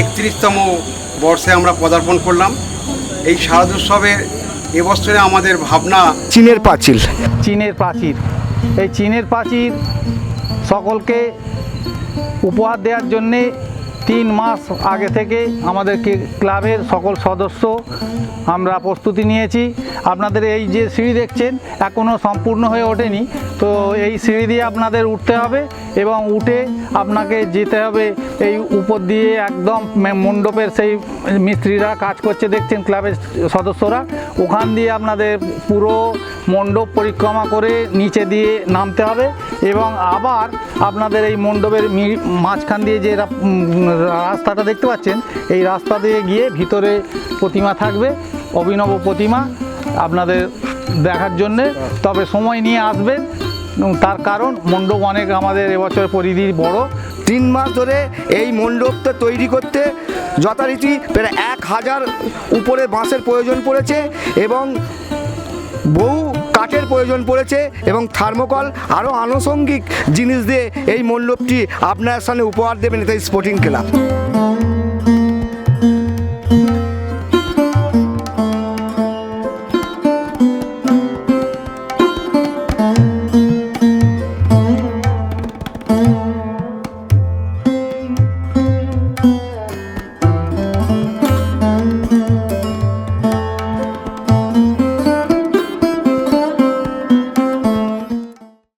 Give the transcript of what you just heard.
উনত্রিশতম বর্ষে আমরা পদার্পণ করলাম। এই শারদোৎসবের এবছরে আমাদের ভাবনা চীনের পাঁচিল। চীনের প্রাচীর এই চীনের প্রাচীর সকলকে উপহার দেওয়ার জন্যে তিন মাস আগে থেকে আমাদেরকে ক্লাবের সকল সদস্য আমরা প্রস্তুতি নিয়েছি। আপনাদের এই যে সিঁড়ি দেখছেন এখনও সম্পূর্ণ হয়ে ওঠেনি। তো এই সিঁড়ি দিয়ে আপনাদের উঠতে হবে এবং উঠে আপনাকে যেতে হবে এই উপর দিয়ে একদম মণ্ডপের সেই মিস্ত্রিরা কাজ করছে, দেখছেন ক্লাবের সদস্যরা। ওখান দিয়ে আপনাদের পুরো মণ্ডপ পরিক্রমা করে নিচে দিয়ে নামতে হবে এবং আবার আপনাদের এই মণ্ডপের মাঝখান দিয়ে যে রাস্তাটা দেখতে পাচ্ছেন, এই রাস্তা দিয়ে গিয়ে ভিতরে প্রতিমা থাকবে, অভিনব প্রতিমা। আপনাদের দেখার জন্যে। তবে সময় নিয়ে আসবেন তার কারণ মণ্ডপ অনেক আমাদের এবছর পরিধি বড়। তিন মাস ধরে এই মণ্ডপটা তৈরি করতে যথারীতি প্রায় এক হাজার উপরে বাঁশের প্রয়োজন পড়েছে এবং বহু কাঠের প্রয়োজন পড়েছে এবং থার্মোকল আরও আনুষঙ্গিক জিনিস দিয়ে এই মণ্ডপটি আপনার সামনে উপহার দেবেন এটা স্পোর্টিং ক্লাব